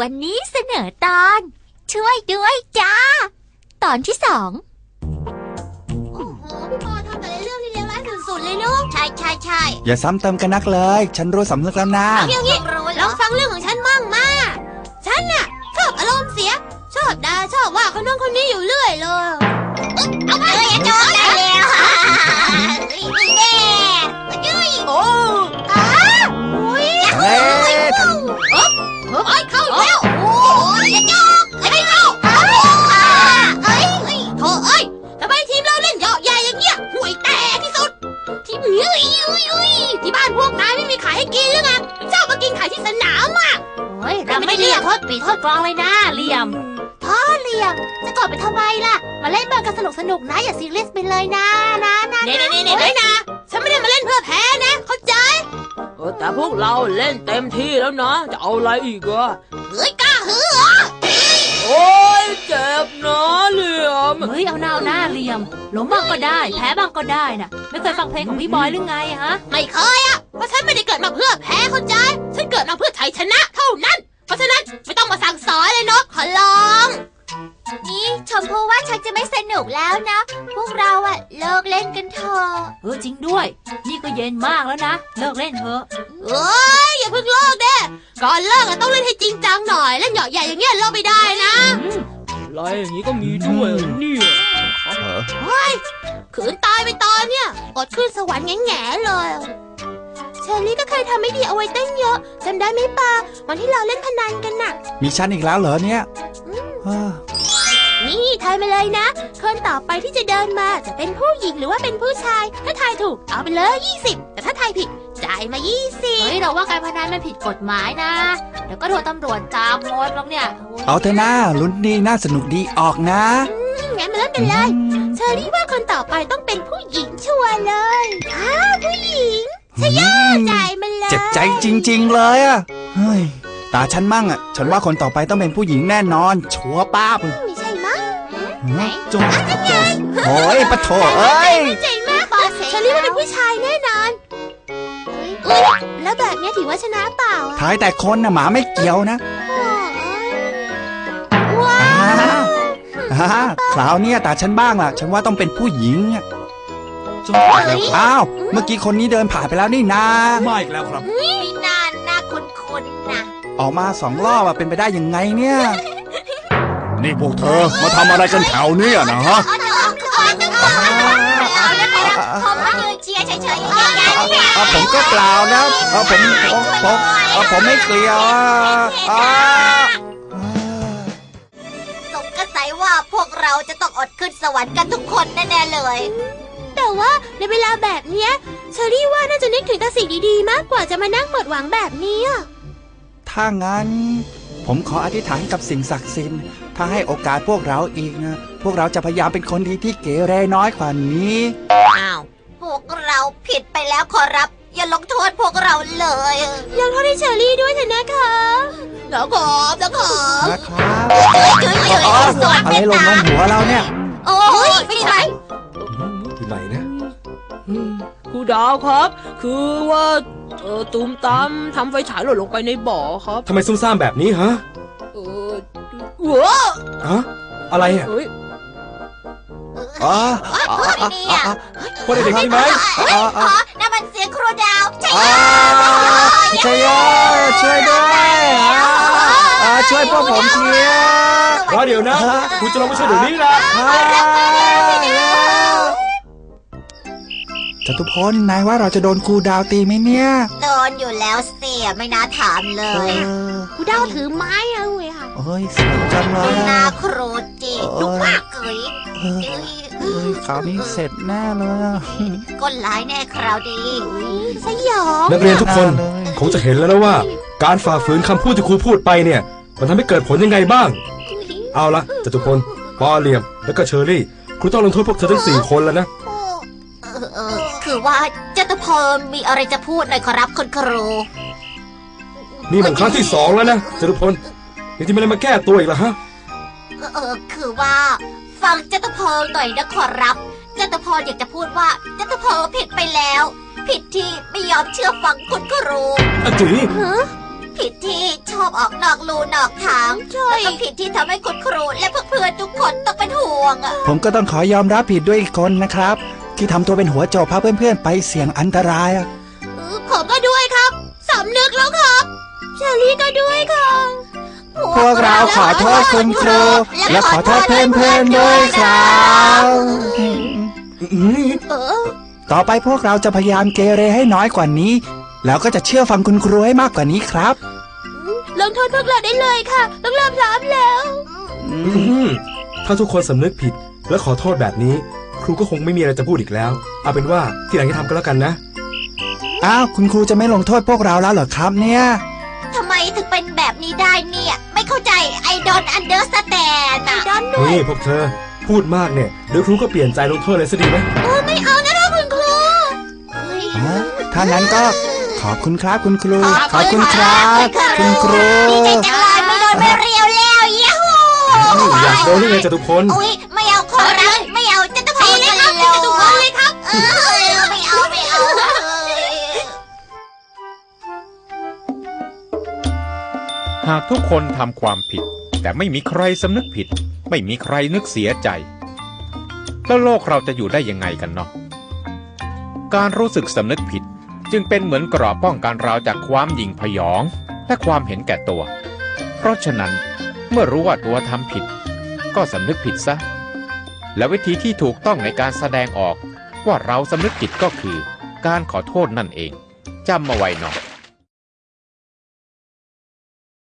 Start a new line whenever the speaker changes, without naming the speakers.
วันนี้เสนอตอน ช่วยด้วยจ้า ตอนที่สอง
โอ้โหพี่ปอทำแต่ละเรื่องที่เลวร้ายสุดๆเลยลูกใช่ใช่ใช่
อย่าซ้ำเติมกันนักเลย ฉันรู้สำนึกแล้วนะ
เอาอย่างนี้ลองฟังเรื่องของฉันมั่งมาฉันน่ะชอบอารมณ์เสีย ชอบด่าชอบว่าคนนู้นคนนี้อยู่เรื่อยเลยเอาไปเลยโจ๊กได้แล้ว
ที่
บ้านพวกนายไม่มีขายให้กินหรือไงชอบมากินขายที่สนามอะ
เฮ้ยเราไม่ได้โทษปีโทษกรองเลยนะเหลี่ยม
พ่อเหลี่ยม จะกอดไปทำไมล่ะ มาเล่นบอลกันสนุกสนุกๆนะอย่าซีเรียสไปเลยนะนะนะเน่เน่เน่เน่นะฉันไม่ได้มาเล่นเพื่อแพ้นะ เข้าใจ
เออแต่พวกเราเล่นเต็มที่แล้วนะ จะเอาอะไรอีกอะ
เฮ้ยกล้าหือ
โอ้ยเจ็บนะเหลี่ยม
เฮ้ยเอาหน้าเอาหน้า เหลี่ยมล้มบ้างก็ได้ แพ้บ้างก็ได้นะไม่เคยฟังเพลงของพี่บอยหรือไงอะฮะ
ไม่เคยอะ เพราะฉันไม่ได้เกิดมาเพื่อแพ้เข้าใจ ฉันเกิดมาเพื่อชัยชนะเท่านั้น เพราะฉะนั้นไม่ต้องมาสั่งสอนเลยเนาะขอร้อง นี่ชมพูว่าชักจะไม่สนุกแล้วนะ พวกเราอะเลิกเล่นกันเถอะ
เออจริงด้วย นี่ก็เย็นมากแล้วนะ เลิกเล่นเถอะ
เอ้ยอย่าเพิ่งเลิกเด้ ก่อนเลิกอะต้องเล่นให้จริงจังหน่อย เล่นเหยาะใหญ่อย่างเงี้ยเลิกไม่ได้นะ
อืม
อะไรอย่างนี้ก็มีด้วยเหรอเนี่ยำ
เออ
เฮ้ยขืนตายไปตอนเนี่ยอดขึ้นสวรรค์แง่ๆเลยเชอรี่ก็เคยทำไม่ดีเอาไว้ตั้งเยอะจำได้ไหมปาวันที่เราเล่นพนันกันน่ะ
มีฉันอีกแล้วเหรอเนี่ยเออ
นี่ทายมาเลยนะ คนต่อไปที่จะเดินมาจะเป็นผู้หญิงหรือว่าเป็นผู้ชาย ถ้าทายถูกเอาไปเลย 20 แต่ถ้าทายผิดจ่ายมา20
เฮ้ยเราว่าการพนันมันผิดกฎหมายนะเดี๋ยวก็โดนตำรวจจับหมดหรอกเนี่ย
เอาเถอะนะลุ้นดีน่าสนุกดีออกนะ
งั้นมาเริ่มกันเลย เชอรี่ว่าคนต่อไปต้องเป็นผู้หญิงชัวร์เลยอ้าวผู้หญิง
อืม
จ่ายมาเลย
เจ็บใจจริง ๆ เลยอะเฮ้ยตาฉันมั่งอะฉันว่าคนต่อไปต้องเป็นผู้หญิงแน่นอน ชัวร์ป้าบ
ไม่ใช่มั้ง
ไหนจงจงโอ้ยปะโถเอ้ย
เจ๋งมากเชอรี่ว่าเป็นผู้ชายแน่นอนเอ้ยแล้วแบบเนี้ยถือว่าชนะเปล่าอะ
ท้ายแต่คนนะหมาไม่เกี่ยวนะ ฮ่าคราวเนี้ยตาฉันบ้างล่ะ ฉันว่าต้องเป็นผู้หญิงอะอ้าวเมื่อกี้คนนี้เดินผ่านไปแล้วนี่นา
มาอีกแล้วครับ
ไม่นานนะคุ้นๆนะ
ออกมาสองรอบอะเป็นไปได้ยังไงเนี่ย
นี่พวกเธอมาทำอะไรกันแถวเนี้ยนะฮะ
ผมมายืนเชียร์เฉยๆอย่างนี้เนี่ย
เอาผมก็เปล่านะเอาผมผมผมเอาผมไม่เกลียวอะอ่า
เราจะต้องอดขึ้นสวรรค์กันทุกคนแน่ๆเลย แต่ว่าในเวลาแบบเนี้ยเชอรี่ว่าน่าจะนึกถึงแต่สิ่งดีๆ มากกว่าจะมานั่งหมดหวังแบบนี้อะ
ถ้างั้น ผมขออธิษฐานกับสิ่งศักดิ์สิทธิ์ถ้าให้โอกาสพวกเราอีกนะ พวกเราจะพยายามเป็นคนดีที่เกเรน้อยกว่านี้
อ้าว พวกเราผิดไปแล้วขอรับ อย่าลงโทษพวกเราเลยยังโทษให้เชอรี่ด้วยเถอะนะคะแล้วขอบแล้วขอบ
นะครับ
ช่วย
อ๋ออะไรหล่นลงหัวเราเนี่ย
โอ้ยไม่ใช่
ที่ไหนนะ
ครูดาวครับ คือว่าเออตูมตามทำไฟฉายหล่นลงไปในบ่อครับ
ทำไมซุ่มซ่ามแบบนี้ฮะ
เออว้า
ฮะอะไรอะ
เฮ้ย
อ๋อ
พวกนี้เนี่ย
พวกเด็กๆใช่ไหม
อ๋ออ๋อ
ช่
อ๋อช่วยด้วยช่วยด้วยอ่าช่วยพวกผมที
ว่าเดี๋ยวนะคุณจะลงมาช่วยเดี๋ยวนี้นะ
จตุพลนายว่าเราจะโดนครูดาวตีไหมเนี่ย
โดนอยู่แล้วเสียไม่น่าถามเล
เอยอ
ครูดาวถือไม้อะเว้ยค่ะ
เฮ้ยเสียวจังเลย
นา
อะ
ครูจิดุมากเกย
เฮ้ยเฮ้ยคราวนี้เสร็จแน่เลยอะ
ก้นร้ายแน่คราวดีสยอง
นักเรียนทุกคน
เลย
คงจะเห็นแล้วนะว่า การฝ่าฝืนคำพูดที่ครูพูดไปเนี่ย มันทำให้เกิดผลยังไงบ้าง เอาละจตุพลปอเหลี่ยม แล้วก็เชอรี่ ครูต้องลงโทษพวกเธอทั้งสี่คนแล้วนะ
เออเออคือว่าจตุพลมีอะไรจะพูดหน่อยขอรับคุณครู
นี่มันครั้งที่สองแล้วนะจตุพลยังจะไม่ได้มาแก้ตัวอีกเหรอฮะ
เออเออคือว่า ฟังจตุพลหน่อยนะขอรับจตุพลอยากจะพูดว่าจตุพลผิดไปแล้ว ผิดที่ไม่ยอมเชื่อฟังคุณครู
อาจี
ผิดที่ชอบออกนอกลูนอกทางแล้วก็ผิดที่ทำให้คุณครูและเพื่อนๆทุกคนต้องเป็นห่วงอะ
ผมก็ต้องขอยอมรับผิดด้วยอีกคนนะครับ ที่ทำตัวเป็นหัวโจกพาเพื่อนๆ ไปเสี่ยงอันตรายอะ
ผมก็ด้วยครับสำนึกแล้วครับเชอรี่ก็ด้วยค่ะ
พวกเราขอโทษคุณครู และขอโทษเพื่อนๆด้วยครับ
อืม
เออ
ต่อไปพวกเราจะพยายามเกเรให้น้อยกว่านี้ แล้วก็จะเชื่อฟังคุณครูให้มากกว่านี้ครับ
ลงโทษพวกเราได้เลยค่ะต้องรับรับแล้ว
อืมถ้าทุกคนสำนึกผิดและขอโทษแบบนี้ ครูก็คงไม่มีอะไรจะพูดอีกแล้ว เอาเป็นว่าที่หลังจะทำก็แล้วกันนะ
อ้าวคุณครูจะไม่ลงโทษพวกเราแล้วเหรอครับเนี่ย
ทำไมถึงเป็นแบบ นี้ได้เนี่ย ไม่เข้าใจไอดอนอันเดอร์สแตนอะดอนด้วย
นี่พวกเธอ พูดมากเนี่ยเดี๋ยวครูก็เปลี่ยนใจลงโทษเลยซะดีไหม
ไม่เอานะคะคุณครู
ฮะถ้างั้นก็ขอบคุณครับคุณครู ขอบคุณครับ คุณครู
ดีใจจังเลยไม่โดนไม่เรียวแล้วยี่หู
อยากโดนหรือไงจตุพล
อุ้ย
หากทุกคนทำความผิด แต่ไม่มีใครสำนึกผิด ไม่มีใครนึกเสียใจ แล้วโลกเราจะอยู่ได้ยังไงกันเนาะการรู้สึกสำนึกผิดจึงเป็นเหมือนเกราะป้องกันเราจากความหยิ่งพยอง และความเห็นแก่ตัว เพราะฉะนั้นเมื่อรู้ว่าตัวทำผิด ก็สำนึกผิดซะ และวิธีที่ถูกต้องในการแสดงออกว่าเราสำนึกผิดก็คือ การขอโทษนั่นเองจำมาไว้หน่อย